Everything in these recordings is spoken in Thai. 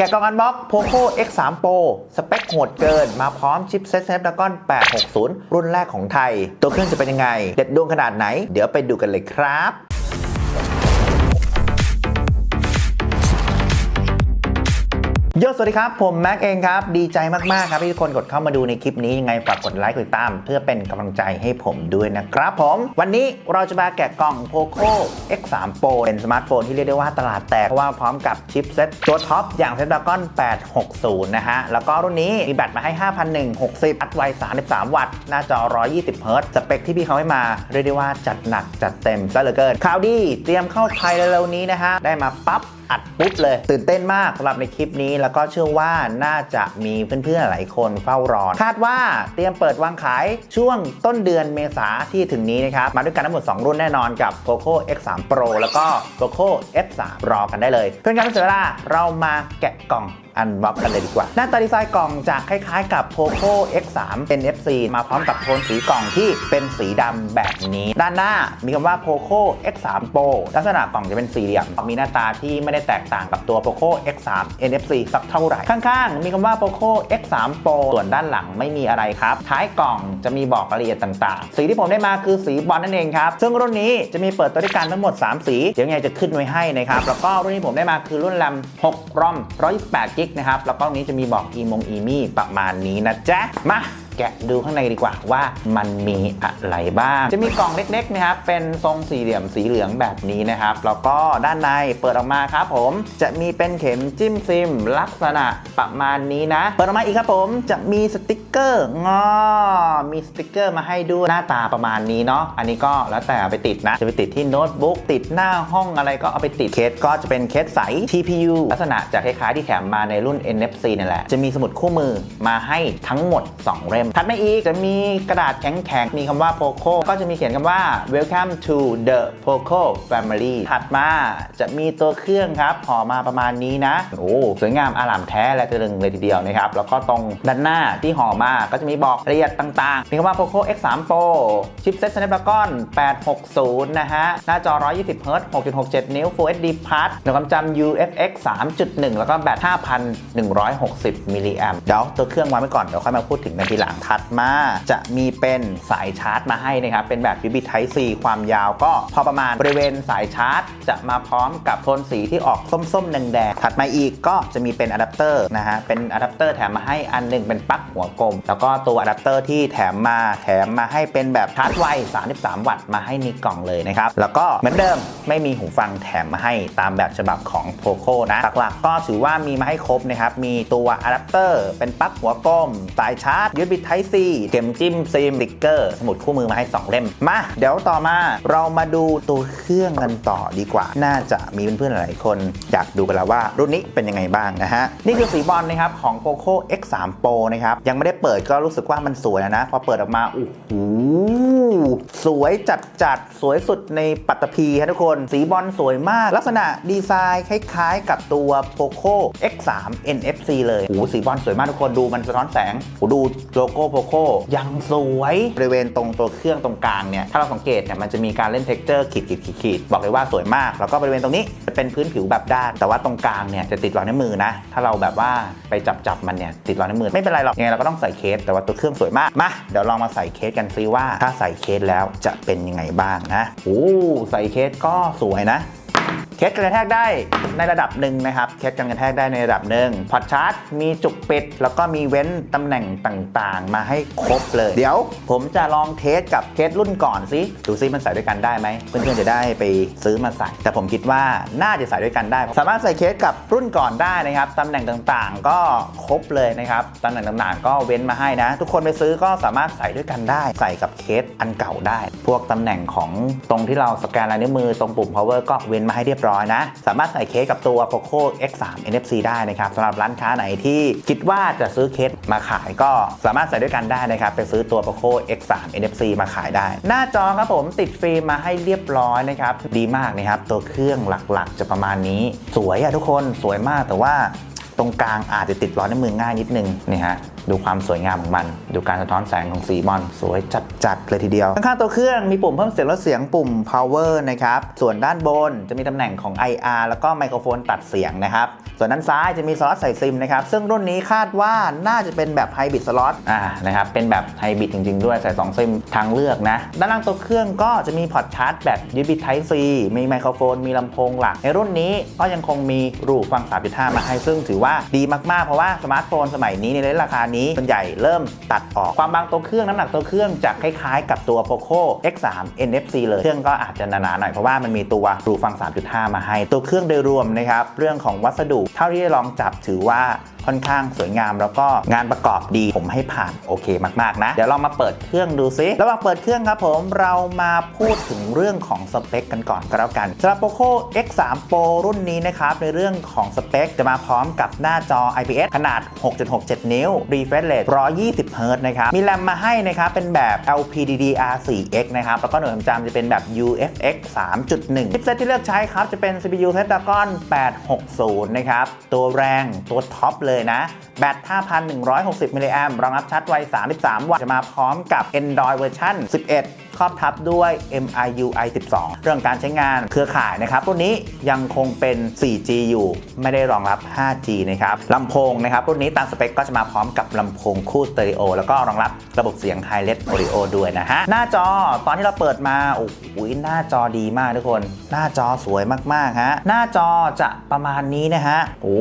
แกะกล่องอันบ็อกโพโค X3 Pro สเปคโหดเกิน มาพร้อมชิปเซ็ต Snapdragon 860 รุ่นแรกของไทย ตัวเครื่องจะเป็นยังไง เด็ดดวงขนาดไหน เดี๋ยวไปดูกันเลยครับ โยสวัสดีครับ ผมแม็กเองครับ ดีใจมาก ๆ ครับที่ทุกคนกดเข้ามาดูในคลิปนี้ ยังไงฝากกดไลค์กดติดตาม เพื่อเป็นกำลังใจให้ผมด้วยนะครับผม วันนี้เราจะมาแกะกล่อง Poco X3 Pro เป็นสมาร์ทโฟนที่เรียกได้ว่าตลาดแตกเพราะว่าพร้อมกับชิปเซ็ตตัวท็อปอย่าง Snapdragon 860 นะฮะ แล้วก็รุ่นนี้มีแบตมาให้ 5,160 อัดไว 33 วัตต์ หน้าจอ 120 เฮิร์ตซ์สเปคที่พี่เขาให้มาเรียกได้ว่าจัดหนักจัดเต็มซะเหลือเกินข่าวดีเตรียมเข้าไทยเร็วๆนี้นะฮะได้มาปั๊บ อัดปุ๊บเลย ตื่นเต้นมากสำหรับในคลิปนี้ แล้วก็เชื่อว่าน่าจะมีเพื่อนๆหลายคนเฝ้ารอคาดว่าเตรียมเปิดวางขายช่วงต้นเดือนเมษาที่ถึงนี้นะครับ มาด้วยกันทั้งหมด 2 รุ่นแน่นอนกับ Poco X3 Pro แล้วก็ Poco F3 รอกันได้เลย เพื่อนกันเสียเวลาเรามาแกะกล่องอันบ็อกกันเลยดีกว่า หน้าตาดีไซน์กล่องจะคล้ายๆ กับ Poco X3 NFC มาพร้อมกับโทนสีกล่องที่เป็นสีดำแบบนี้ ด้านหน้ามีคำว่า Poco X3 Pro ลักษณะกล่องจะเป็นสี่เหลี่ยม มีหน้าตาที่ไม่ได้แตกต่างกับตัว Poco X3 NFC สักเท่าไหร่ ข้างๆ มีคำว่า Poco X3 Pro ส่วนด้านหลังไม่มีอะไรครับ ท้ายกล่องจะมีบอกรายละเอียดต่างๆ สีที่ผมได้มาคือสีบอลนั่นเองครับ ซึ่งรุ่นนี้จะมีเปิดตัวด้วยกันทั้งหมด 3 สี เดี๋ยวยังไงจะขึ้นไว้ให้นะครับ แล้วก็รุ่นนี้ผมได้มาคือรุ่นแรม6รอม128กิกนะครับ แล้วก็นี้จะมีบอกอีมงอีมี่ประมาณนี้นะจ๊ะ มา แกะดูข้างในดีกว่าว่ามันมีอะไรบ้าง จะมีกล่องเล็กๆนะครับเป็นทรงสี่เหลี่ยมสีเหลืองแบบนี้นะครับแล้วก็ด้านในเปิดออกมาครับผมจะมีเป็นเข็มจิ้มซิม ลักษณะประมาณนี้นะ เปิดออกมาอีกครับผมจะมีสติกเกอร์งอมีสติกเกอร์มาให้ด้วยหน้าตาประมาณนี้เนาะอันนี้ก็แล้วแต่ไปติดนะ จะไปติดที่โน้ตบุ๊กติดหน้าห้องอะไรก็เอาไปติดเคสก็จะเป็นเคสใส TPU ลักษณะจะคล้ายๆที่แถมมาในรุ่น NFC นี่แหละจะมีสมุดคู่มือมาให้ทั้งหมด 2 เล่มถัดมาอีกจะมีกระดาษแข็งๆ มีคำว่า Poco ก็จะมีเขียนคำว่า Welcome to the Poco Family ถัดมาจะมีตัวเครื่องครับห่อมาประมาณนี้นะ โอ้สวยงามอลามแท้และตะลึงเลยทีเดียวนะครับ แล้วก็ตรงด้านหน้าที่ห่อมาก็จะมีบอกรายละเอียดต่างๆ มีคำว่า Poco X3 Pro ชิปเซ็ต Snapdragon 860 นะฮะ หน้าจอ 120 Hz 6.67 นิ้ว Full HD Plus หน่วยความจำ UFX 3.1 แล้วก็แบต 5,160 มิลลิแอมเดี๋ยวตัวเครื่องวางไว้ก่อน เดี๋ยวค่อยมาพูดถึงในทีหลังถัดมาจะมีเป็นสายชาร์จมาให้นะครับ เป็นแบบ USB Type C ความยาวก็พอประมาณบริเวณสายชาร์จ จะมาพร้อมกับโทนสีที่ออกส้มๆแดงๆถัดมาอีกก็จะมีเป็นอะแดปเตอร์นะฮะเป็นอะแดปเตอร์แถมมาให้อันหนึ่งเป็นปลั๊กหัวกลม แล้วก็ตัวอะแดปเตอร์ที่แถมมาแถมมาให้เป็นแบบชาร์จไว 33 วัตต์มาให้ในกล่องเลยนะครับ แล้วก็เหมือนเดิมไม่มีหูฟังแถมมาให้ตามแบบฉบับของ Poco นะหลักๆก็ถือว่ามีมาให้ครบนะครับมีตัวอะแดปเตอร์เป็นปลั๊กหัวกลมสายชาร์จ USB Type C เข็มจิ้มซีมสติกเกอร์ สมุดคู่มือมาให้ 2 เล่ม มา เดี๋ยวต่อมาเรามาดูตัวเครื่องกันต่อดีกว่า น่าจะมีเพื่อนๆหลายคน อยากดูกันแล้วว่ารุ่นนี้เป็นยังไงบ้างนะฮะ นี่คือสีบอลนะครับของ Poco X3 Pro นะครับ ยังไม่ได้เปิดก็รู้สึกว่ามันสวยนะ พอเปิดออกมาโอ้โห สวยจัดจัดๆสวยสุดในปัตตภีฮะทุกคน สีบอลสวยมาก ลักษณะดีไซน์คล้าย ๆ กับตัว Poco X3 NFC เลยโอ้สีบอลสวยมากทุกคนดูมันสะท้อนแสงโอ้ดูโลโก้ Poco ยังสวยบริเวณตรงตัวเครื่องตรงกลางเนี่ยถ้าเราสังเกตเนี่ยมันจะมีการเล่นเท็กเจอร์ขีดขีดขีดขีดบอกเลยว่าสวยมาก แล้วก็บริเวณตรงนี้จะเป็นพื้นผิวแบบด้าน แต่ว่าตรงกลางเนี่ยจะติดรอยนิ้วมือนะ ถ้าเราแบบว่าไปจับจับมันเนี่ยติดรอยนิ้วมือไม่เป็นไรหรอกยังไงเราก็ต้องใส่เคสแต่ว่าตัวเครื่องสวยมากมาเดี๋ยวลองมาใส่เคสกันซิว่าถ้าใส่เคสแล้วจะเป็นยังไงบ้างนะโอ้ใส่เคสก็สวยนะ เคสกันกระแทกได้ ในระดับหนึ่งนะครับเคสกันกระแทกได้ในระดับหนึ่งพอร์ตชาร์จมีจุกปิด แล้วก็มีเว้นตำแหน่งต่างๆ มาให้ครบเลย เดี๋ยวผมจะลองเทสกับเคสรุ่นก่อนซิดูซิมันใส่ด้วยกันได้ไหมเพื่อนๆจะได้ไปซื้อมาใส่ แต่ผมคิดว่าน่าจะใส่ด้วยกันได้ สามารถใส่เคสกับรุ่นก่อนได้นะครับตำแหน่งต่างๆ ก็ครบเลยนะครับตำแหน่งต่างๆ ก็เว้นมาให้นะ ทุกคนไปซื้อก็สามารถใส่ด้วยกันได้ ใส่กับเคสอันเก่าได้ พวกตำแหน่งของตรงที่เราสแกนลายนิ้วมือตรงปุ่ม power ก็เว้นมาให้เรียบร้อยนะ สามารถใส่เคสกับตัว Poco X3 NFC ได้นะครับสำหรับร้านค้าไหนที่คิดว่าจะซื้อเคสมาขายก็สามารถใส่ด้วยกันได้นะครับไปซื้อตัว Poco X3 NFC มาขายได้ หน้าจอครับผมติดฟิล์มมาให้เรียบร้อยนะครับดีมากนะครับตัวเครื่องหลักๆ จะประมาณนี้ สวยอะทุกคนสวยมากแต่ว่าตรงกลางอาจจะติดร้อนในมือง่ายนิดนึงนี่ฮะดูความสวยงามของมัน ดูการสะท้อนแสงของสีมอนสวยจัดๆเลยทีเดียว ข้างๆตัวเครื่องมีปุ่มเพิ่มเสียงลดเสียงปุ่ม power นะครับ ส่วนด้านบนจะมีตำแหน่งของ IR แล้วก็ไมโครโฟนตัดเสียงนะครับ ส่วนด้านซ้ายจะมีสล็อตใส่ซิมนะครับ ซึ่งรุ่นนี้คาดว่าน่าจะเป็นแบบไฮบริดสล็อตอ่านะครับ เป็นแบบไฮบริดจริง ๆ ด้วยใส่2ซิมทางเลือกนะ ด้านล่างตัวเครื่องก็จะมีพอร์ตชาร์จแบบ USB Type C มีไมโครโฟน มีลำโพงหลัก ในรุ่นนี้ก็ยังคงมีรูฟัง 3.5 มาให้ซึ่งถือว่าดีมากๆ เพราะว่าสมาร์ทโฟนสมัยนี้ในเลนส์ราคานี้ส่วนใหญ่เริ่มตัดออกความบางตัวเครื่องน้ำหนักตัวเครื่องจะคล้ายๆ กับตัว Poco X3 NFC เลยเครื่องก็อาจจะหนาๆหน่อยเพราะว่ามันมีตัวรูฟัง 3.5 มาให้ ตัวเครื่องโดยรวมนะครับเรื่องของวัสดุเท่าที่ได้ลองจับถือว่า ค่อนข้างสวยงาม แล้วก็งานประกอบดีผมให้ผ่านโอเคมากๆนะเดี๋ยวเรามาเปิดเครื่องดูซิระหว่างเปิดเครื่องครับผมเรามาพูดถึงเรื่องของสเปคกันก่อนก็แล้วกันสำหรับ Poco X3 Pro รุ่นนี้นะครับในเรื่องของสเปคจะมาพร้อมกับหน้าจอ IPS ขนาด 6.67 นิ้ว refresh rate 120 Hz นะครับมีแรมมาให้นะครับเป็นแบบ LPDDR4X นะครับแล้วก็หน่วยความจำจะเป็นแบบ UFX 3.1 ชิปเซตที่เลือกใช้ครับจะเป็น CPU Snapdragon 860 นะครับตัวแรงตัวท็อปเลยนะ แบต 5,160มิลลิแอมรองรับชาร์จไว 33 วัตต์จะมาพร้อมกับ Android เวอร์ชัน11 ครอบทับด้วย MIUI 12 เรื่องการใช้งานเครือข่ายนะครับรุ่นนี้ยังคงเป็น 4G อยู่ ไม่ได้รองรับ 5G นะครับลำโพงนะครับรุ่นนี้ตามสเปคก็จะมาพร้อมกับลำโพงคู่สเตอริโอแล้วก็รองรับระบบเสียง Hi-Res Audio ด้วยนะฮะ หน้าจอตอนที่เราเปิดมา โอ้โหหน้าจอดีมากทุกคน หน้าจอสวยมากๆฮะ หน้าจอจะประมาณนี้นะฮะ โอ้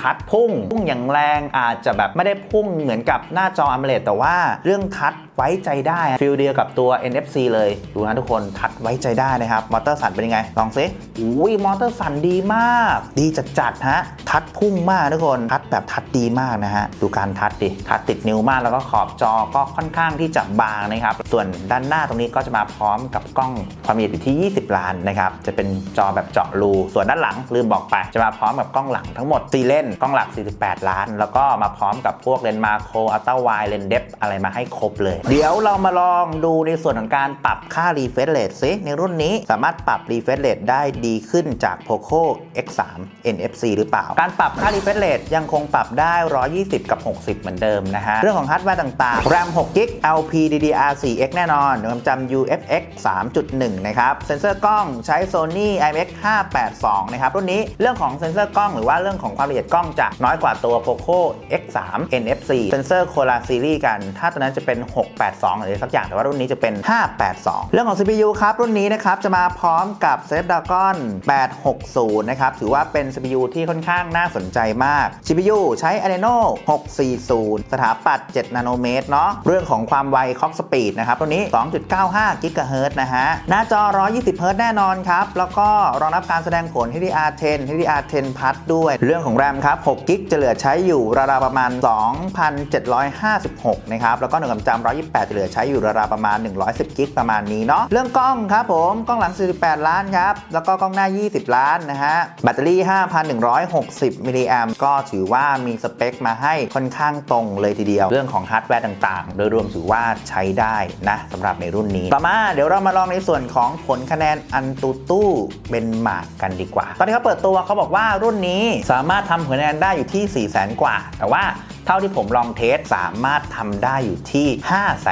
ทัดพุ่ง พุ่งอย่างแรงอาจจะแบบไม่ได้พุ่งเหมือนกับหน้าจอ AMOLED แต่ว่าเรื่องทัดไว้ใจได้ฟิลเดียวกับตัว N F FC เลยดูนะทุกคนทัดไว้ใจได้นะครับ มอเตอร์สันเป็นยังไง ลองซิอุ้ยมอเตอร์สันดีมาก ดีจัดๆฮะ ทัดพุ่งมากทุกคน ทัดแบบทัดดีมากนะฮะ ดูการทัดดิ ทัดติดนิ้วมากแล้วก็ขอบจอก็ค่อนข้างที่จะบางนะครับ ส่วนด้านหน้าตรงนี้ก็จะมาพร้อมกับกล้องความละเอียดอยู่ที่ 20 ล้านนะครับ จะเป็นจอแบบเจาะรู ส่วนด้านหลังลืมบอกไป จะมาพร้อมกับกล้องหลังทั้งหมด4เลนกล้องหลัก 48 ล้าน แล้วก็มาพร้อมกับพวกเลนส์มาโครอัลตร้าไวเลนส์เดฟอะไรมาให้ครบเลย เดี๋ยวเรามาลองดูในส่วนของการการปรับค่า refresh rate ซิในรุ่นนี้สามารถปรับ refresh rate ได้ดีขึ้นจาก Poco X3 NFC หรือเปล่า การปรับค่า refresh rate ยังคงปรับได้ 120 กับ 60 เหมือนเดิมนะฮะ เรื่องของฮาร์ดแวร์ต่างๆ RAM 6 GB LPDDR4X แน่นอนความจำ UFX 3.1 นะครับ เซ็นเซอร์กล้องใช้ Sony IMX 582 นะครับ รุ่นนี้เรื่องของเซ็นเซอร์กล้องหรือว่าเรื่องของความละเอียดกล้องจะน้อยกว่าตัว Poco X3 NFC เซ็นเซอร์โคลาซีรีส์กัน ถ้าตัวนั้นจะเป็น 682 หรือสักอย่าง แต่ว่ารุ่นนี้จะเป็น582 เรื่องของ CPU ครับ รุ่นนี้นะครับ จะมาพร้อมกับ Snapdragon 860 นะครับ ถือว่าเป็น CPU ที่ค่อนข้างน่าสนใจมาก CPU ใช้ Adreno 640 สถาปัตย์7นาโนเมตรเนาะเรื่องของความไว Clock Speed นะครับตัวนี้ 2.95 GHz นะฮะ หน้าจอ 120 Hz แน่นอนครับ แล้วก็รองรับการแสดงผล HDR10 HDR10 Plus ด้วย เรื่องของ RAM ครับ6 g จะเหลือใช้อยู่ราวๆประมาณ 2,756 นะครับ แล้วก็หน่วยความจำ128 จะเหลือใช้อยู่ราวๆประมาณ 110 g ประมาณนี้เนาะเรื่องกล้องครับผมกล้องหลัง 48 ล้านครับแล้วก็กล้องหน้า 20 ล้านนะฮะแบตเตอรี่ 5,160 มิลลิแอมก็ถือว่ามีสเปคมาให้ค่อนข้างตรงเลยทีเดียว เรื่องของฮาร์ดแวร์ต่างๆ โดยรวมถือว่าใช้ได้นะสำหรับในรุ่นนี้ ต่อมาเดี๋ยวเรามาลองในส่วนของผลคะแนนอันตูตู้เบนมาร์กกันดีกว่า ตอนที่เขาเปิดตัวเขาบอกว่ารุ่นนี้สามารถทำผลคะแนนได้อยู่ที่ 4 0 0 0 0 0 กว่า แต่ว่า เท่าที่ผมลองเทสสามารถทำได้อยู่ที่ 5 3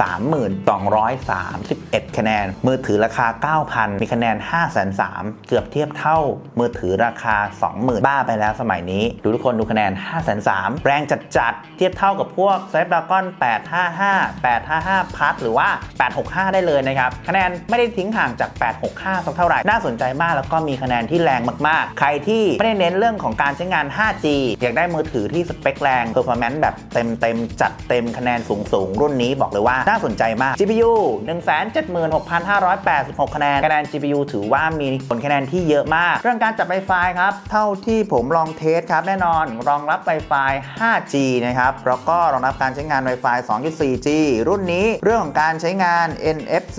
3231 คะแนน มือถือราคา 9,000 มีคะแนน 5 3 0 0เกือบเทียบเท่า มือถือราคา 20,000 บ้าไปแล้วสมัยนี้ ดูทุกคนดูคะแนน 5 3 0 0แรงจัดๆเทียบเท่ากับพวก Snapdragon 855 855 Plus หรือว่า 865 ได้เลยนะครับ คะแนนไม่ได้ทิ้งห่างจาก 865 สักเท่าไหร่ น่าสนใจมากแล้วก็มีคะแนนที่แรงมากๆ ใครที่ไม่ได้เน้นเรื่องของการใช้งาน 5G อยากได้มือถือที่สเปคแรง performance แบบเต็มๆจัดเต็มคะแนนสูงๆรุ่นนี้บอกเลยว่าน่าสนใจมาก GPU 176,586 คะแนนคะแนน GPU ถือว่ามีผลคะแนนที่เยอะมาก เรื่องการจับ Wi-Fi ครับ เท่าที่ผมลองเทสครับ แน่นอนรองรับ Wi-Fi 5G นะครับแล้วก็รองรับการใช้งาน Wi-Fi 2.4G รุ่นนี้เรื่องของการใช้งาน NFC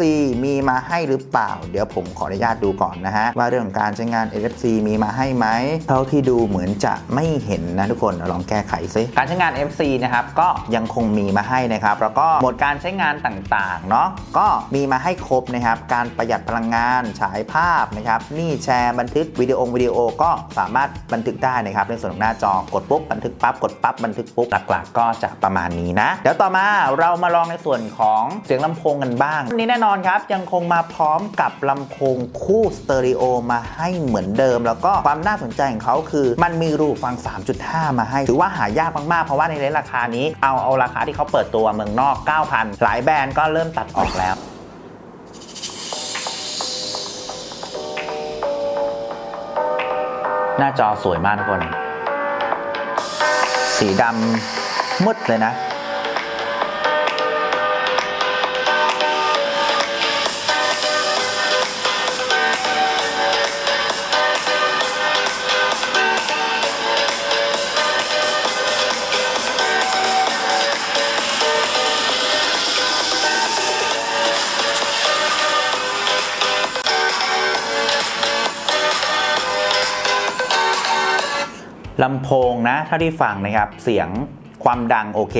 มีมาให้หรือเปล่า เดี๋ยวผมขออนุญาตดูก่อนนะฮะ ว่าเรื่องของการใช้งาน NFC มีมาให้ไหม เท่าที่ดูเหมือนจะไม่เห็นนะทุกคนลองแก้ไขซิการใช้งาน FC นะครับก็ยังคงมีมาให้นะครับ แล้วก็โหมดการใช้งานต่างๆเนาะก็มีมาให้ครบนะครับ การประหยัดพลังงานฉายภาพนะครับนี่แชร์บันทึกวิดีโอวิดีโอก็สามารถบันทึกได้นะครับในส่วนของหน้าจอกดปุ๊บบันทึกปั๊บกดปั๊บบันทึกปุ๊บหลักๆ ก็จะประมาณนี้นะเดี๋ยวต่อมาเรามาลองในส่วนของเสียงลำโพงกันบ้างวันนี้แน่นอนครับ ยังคงมาพร้อมกับลำโพงคู่สเตอริโอมาให้เหมือนเดิม แล้วก็ความน่าสนใจของเขาคือ มันมีรูฟัง 3.5 มาให้ ถือว่าหายากมากๆ เพราะว่าในเลนราคานี้เอาเอาราคาที่เขาเปิดตัวเมืองนอก 9,000 หลายแบรนด์ก็เริ่มตัดออกแล้วหน้าจอสวยมากทุกคน สีดำมืดเลยนะ ลำโพงนะเท่าที่ฟังนะครับ เสียงความดังโอเค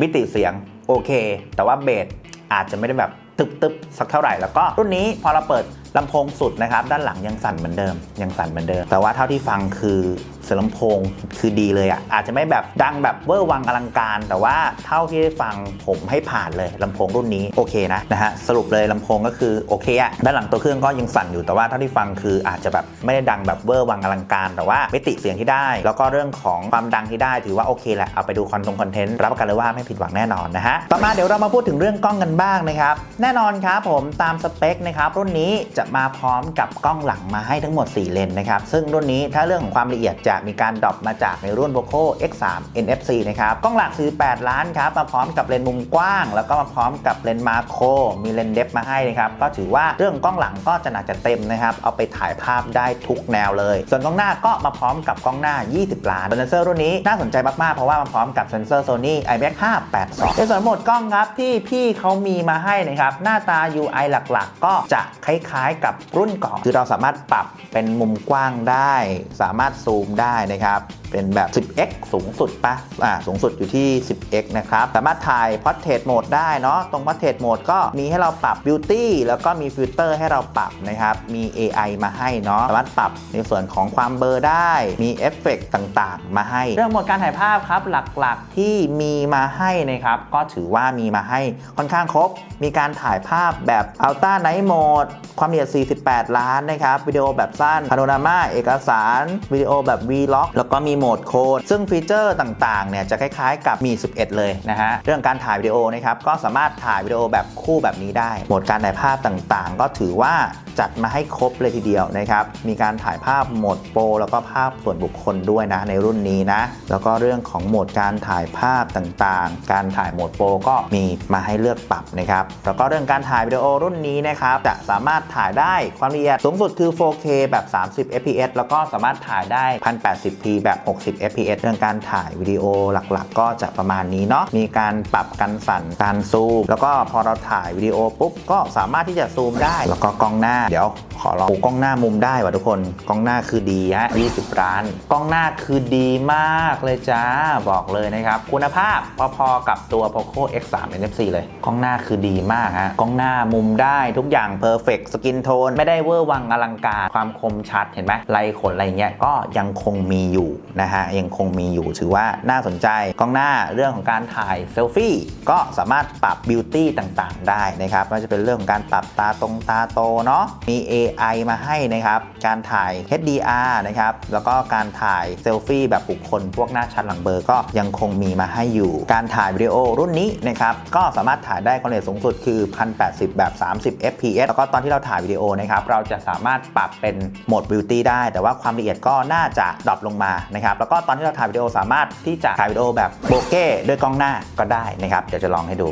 มิติเสียงโอเค แต่ว่าเบสอาจจะไม่ได้แบบตึบๆสักเท่าไหร่แล้วก็รุ่นนี้พอเราเปิด ลำโพงสุดนะครับ ด้านหลังยังสั่นเหมือนเดิม ยังสั่นเหมือนเดิม แต่ว่าเท่าที่ฟังคือเสียงลำโพงคือดีเลยอะ่ะอาจจะไม่แบบดังแบบเวอร์วังอลังการ แต่ว่าเท่าที่ได้ฟังผมให้ผ่านเลยลำโพงรุ่นนี้โอเคนะนะฮะสรุปเลยลำโพงก็คือโอเคอะด้านหลังตัวเครื่องก็ยังสั่นอยู่แต่ว่าเท่าที่ฟังคืออาจจะแบบไม่ได้ดังแบบเวอร์วังอลังการ แต่ว่ามิติเสียงที่ได้ แล้วก็เรื่องของความดังที่ได้ถือว่าโอเคแหละเอาไปดูคอนตรงคอนเทนต์รับประกันเลยว่าไม่ผิดหวังแน่นอนนะฮะต่อมาเดี๋ยวเรามาพูดถึงเรื่องกล้องกันบ้างนะครับแน่นอนครับผมตามสเปคนะครับรุ่นนี้จะมาพร้อมกับกล้องหลังมาให้ทั้งหมด 4 เลนส์นะครับ ซึ่งรุ่นนี้ถ้าเรื่องของความละเอียดจะมีการดรอปมาจากในรุ่น Poco X3 NFC นะครับ กล้องหลัก48ล้านครับ มาพร้อมกับเลนส์มุมกว้าง แล้วก็มาพร้อมกับเลนส์มาโคร มีเลนส์เดฟมาให้นะครับ ก็ถือว่าเรื่องกล้องหลังก็จะหนักจะเต็มนะครับ เอาไปถ่ายภาพได้ทุกแนวเลย ส่วนกล้องหน้าก็มาพร้อมกับกล้องหน้า 20 ล้านเซนเซอร์รุ่นนี้น่าสนใจมากๆ เพราะว่ามาพร้อมกับเซนเซอร์ Sony IMX 582ในส่วนโหมดกล้องครับที่พี่เขามีมาให้นะครับหน้าตา UI หลัก ๆ ก็จะคล้ายๆกับรุ่นก่อนคือเราสามารถปรับเป็นมุมกว้างได้ สามารถซูมได้นะครับ เป็นแบบ 10x สูงสุดปะอ่าสูงสุดอยู่ที่ 10x นะครับ สามารถถ่าย portrait mode ได้เนาะ ตรง portrait mode ก็มีให้เราปรับ beauty แล้วก็มีฟิลเตอร์ให้เราปรับนะครับ มี AI มาให้เนาะ สามารถปรับในส่วนของความเบลอได้ มีเอฟเฟกต่างๆ มาให้ เรื่องหมดการถ่ายภาพครับ หลักๆ ที่มีมาให้นะครับ ก็ถือว่ามีมาให้ค่อนข้างครบ มีการถ่ายภาพแบบ Ultra Night Mode ความละเอียด 48 ล้านนะครับ วิดีโอแบบสั้นพาโนรามา เอกสาร วิดีโอแบบ Vlog แล้วก็มีโหมดโค้ดซึ่งฟีเจอร์ต่างๆเนี่ยจะคล้ายๆ กับมี 11 เลยนะฮะเรื่องการถ่ายวิดีโอนะครับก็สามารถถ่ายวิดีโอแบบคู่แบบนี้ได้โหมดการถ่ายภาพต่างๆ ก็ถือว่าจัดมาให้ครบเลยทีเดียวนะครับมีการถ่ายภาพโหมดโปรแล้วก็ภาพส่วนบุคคลด้วยนะในรุ่นนี้นะแล้วก็เรื่องของโหมดการถ่ายภาพต่างๆ การถ่ายโหมดโปรก็มีมาให้เลือกปรับนะครับแล้วก็เรื่องการถ่ายวิดีโอรุ่นนี้นะครับจะสามารถถ่ายได้ความละเอียดสูงสุดคือ 4K แบบ 30 fps แล้วก็สามารถถ่ายได้ 1080p แบบ60 fps เรื่องการถ่ายวิดีโอหลักๆ ก็จะประมาณนี้เนาะ มีการปรับกันสั่น การซูม แล้วก็พอเราถ่ายวิดีโอปุ๊บ ก็สามารถที่จะซูมได้ แล้วก็กล้องหน้า เดี๋ยว ขอลองกล้องหน้ามุมได้ว่ะทุกคน กล้องหน้าคือดีฮะ 20 ล้าน กล้องหน้าคือดีมากเลยจ้า บอกเลยนะครับ คุณภาพพอๆกับตัว Poco X3 NFC เลย กล้องหน้าคือดีมากฮะ กล้องหน้ามุมได้ทุกอย่าง perfect skin tone ไม่ได้เวอร์วังอลังการ ความคมชัดเห็นไหมลายขนอะไรเงี้ยก็ยังคงมีอยู่นะฮะ ยังคงมีอยู่ถือว่าน่าสนใจ กล้องหน้าเรื่องของการถ่ายเซลฟี่ก็สามารถปรับบิวตี้ต่างๆ ได้นะครับไม่ว่าจะเป็นเรื่องของการปรับตาตรงตาโตเนาะมี AI มาให้นะครับ การถ่าย HDR นะครับ แล้วก็การถ่ายเซลฟี่แบบบุคคลพวกหน้าชัดหลังเบลอก็ยังคงมีมาให้อยู่ การถ่ายวิดีโอรุ่นนี้นะครับ ก็สามารถถ่ายได้ความละเอียดสูงสุดคือ 1080 แบบ 30 fps แล้วก็ตอนที่เราถ่ายวิดีโอนะครับ เราจะสามารถปรับเป็นโหมด Beauty ได้ แต่ว่าความละเอียดก็น่าจะดรอปลงมานะครับ แล้วก็ตอนที่เราถ่ายวิดีโอสามารถที่จะถ่ายวิดีโอแบบโบเก้ด้วยกล้องหน้าก็ได้นะครับ เดี๋ยวจะลองให้ดู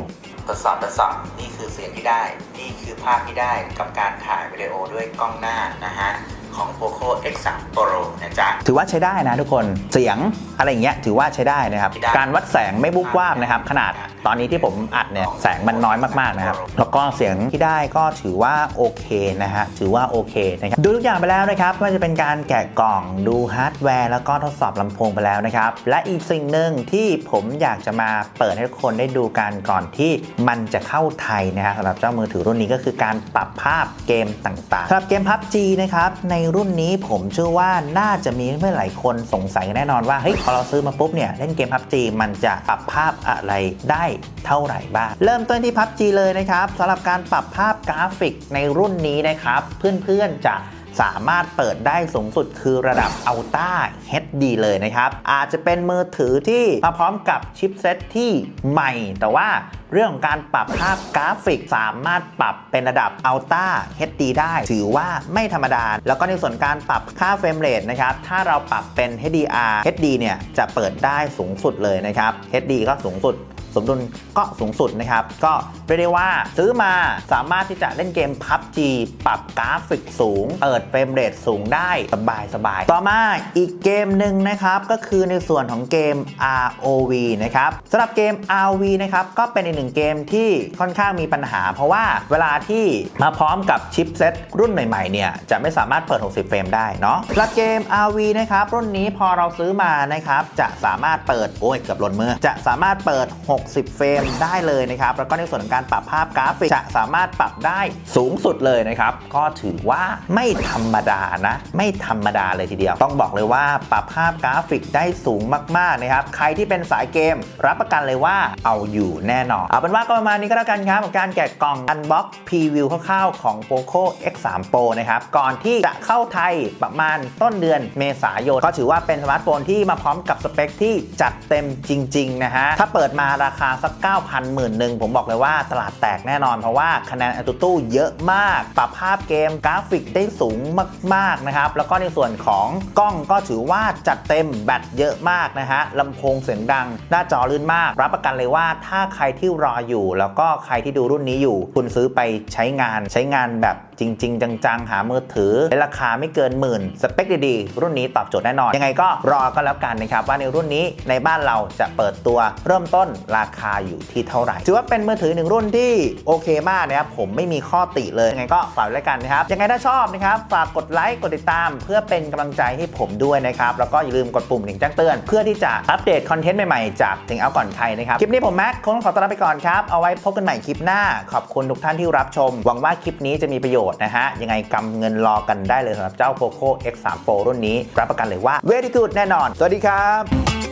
ทดสอบทดสอบนี่คือเสียงที่ได้ นี่คือภาพที่ได้กับการถ่ายวิดีโอด้วยกล้องหน้านะฮะ ของ Poco X3 Pro นะจ๊ะ ถือว่าใช้ได้นะทุกคนเสียงอะไรอย่างเงี้ยถือว่าใช้ได้นะครับใช้ได้การวัดแสงไม่บุบวาบนะครับ ขนาดตอนนี้ที่ผมอัดเนี่ยแสงมันน้อยมากๆนะครับ แล้วก็เสียงที่ได้ก็ถือว่าโอเคนะฮะถือว่าโอเคนะครับดูทุกอย่างไปแล้วนะครับไม่ว่าจะเป็นการแกะกล่องดูฮาร์ดแวร์แล้วก็ทดสอบลำโพงไปแล้วนะครับ และอีกสิ่งหนึ่งที่ผมอยากจะมาเปิดให้ทุกคนได้ดูกันก่อนที่มันจะเข้าไทยนะฮะสำหรับเจ้ามือถือรุ่นนี้ก็คือการปรับภาพเกมต่างๆสำหรับเกม PUBG นะครับในรุ่นนี้ผมเชื่อว่าน่าจะมีเพื่อนหลายคนสงสัยแน่นอนว่าเฮ้ยพอเราซื้อมาปุ๊บเนี่ยเล่นเกม PUBG มันจะปรับภาพอะไรได้เท่าไหร่บ้าง เริ่มต้นที่ PUBG เลยนะครับสำหรับการปรับภาพกราฟิกในรุ่นนี้นะครับ เพื่อนๆจะ สามารถเปิดได้สูงสุดคือระดับ Ultra HD เลยนะครับ อาจจะเป็นมือถือที่มาพร้อมกับชิปเซตที่ใหม่ แต่ว่าเรื่องของการปรับภาพกราฟิกสามารถปรับเป็นระดับ Ultra HD ได้ ถือว่าไม่ธรรมดา แล้วก็ในส่วนการปรับค่าเฟรมเรทนะครับ ถ้าเราปรับเป็น HDR HD เนี่ยจะเปิดได้สูงสุดเลยนะครับ HD ก็สูงสุด สมดุลก็สูงสุดนะครับ ก็เรียกได้ว่าซื้อมาสามารถที่จะเล่นเกม PUBG ปรับกราฟิกสูง เปิดเฟรมเรทสูงได้สบายสบายต่อมาอีกเกมหนึ่งนะครับ ก็คือในส่วนของเกม ROV นะครับสำหรับเกม ROV นะครับก็เป็นอีกหนึ่งเกมที่ค่อนข้างมีปัญหา เพราะว่าเวลาที่มาพร้อมกับชิปเซ็ตรุ่นใหม่ๆเนี่ยจะไม่สามารถเปิด 60 เฟรมได้เนาะสำหรับเกม ROV นะครับรุ่นนี้พอเราซื้อมานะครับจะสามารถเปิดโอ้ยเกือบหล่นมือจะสามารถเปิด60 เฟรมได้เลยนะครับ แล้วก็ในส่วนของการปรับภาพกราฟิกจะสามารถปรับได้สูงสุดเลยนะครับ ก็ถือว่าไม่ธรรมดานะ ไม่ธรรมดาเลยทีเดียว ต้องบอกเลยว่าปรับภาพกราฟิกได้สูงมากๆนะครับ ใครที่เป็นสายเกม รับประกันเลยว่าเอาอยู่แน่นอน เอาเป็นว่าก็ประมาณนี้ก็แล้วกันครับกับการแกะกล่องอันบ็อกพรีวิวคร่าวๆของ Poco X3 Pro นะครับก่อนที่จะเข้าไทยประมาณต้นเดือนเมษายนก็ถือว่าเป็นสมาร์ทโฟนที่มาพร้อมกับสเปคที่จัดเต็มจริงๆนะฮะถ้าเปิดมาราราคาสัก 9,000หมื่นหนึ่งผมบอกเลยว่าตลาดแตกแน่นอน เพราะว่าคะแนนอัตุตู้เยอะมาก ปรับภาพเกมกราฟิกได้สูงมากๆนะครับ แล้วก็ในส่วนของกล้องก็ถือว่าจัดเต็มแบตเยอะมากนะฮะลำโพงเสียงดัง หน้าจอลื่นมาก รับประกันเลยว่าถ้าใครที่รออยู่ แล้วก็ใครที่ดูรุ่นนี้อยู่ คุณซื้อไปใช้งานใช้งานแบบจริง ๆ จังๆ หามือถือในราคาไม่เกินหมื่น สเปคดีๆ รุ่นนี้ตอบโจทย์แน่นอน ยังไงก็รอก็แล้วกันนะครับว่าในรุ่นนี้ในบ้านเราจะเปิดตัวเริ่มต้นราคาอยู่ที่เท่าไหร่ถือว่าเป็นมือถือหนึ่งรุ่นที่โอเคมากนะครับผมไม่มีข้อติเลยยังไงก็ฝากไว้แล้วกันนะครับยังไงถ้าชอบนะครับฝากกดไลค์กดติดตาม เพื่อเป็นกำลังใจให้ผมด้วยนะครับแล้วก็อย่าลืมกดปุ่มถึงแจ้งเตือน เพื่อที่จะอัปเดตคอนเทนต์ใหม่ๆจากถึงเอาก่อนใครนะครับคลิปนี้ผมแม็กคงต้งขอตัวลาไปก่อนครับเอาไว้พบกันใหม่คลิปหน้า ขอบคุณทุกท่านที่รับชม หวังว่าคลิปนี้จะมีประโยชน์นะฮะ ยังไงกำเงินรอกันได้เลยสำหรับเจ้า Poco X3 Pro รุ่นนี้ รับประกันเลยว่า very good แน่นอน สวัสดีครับ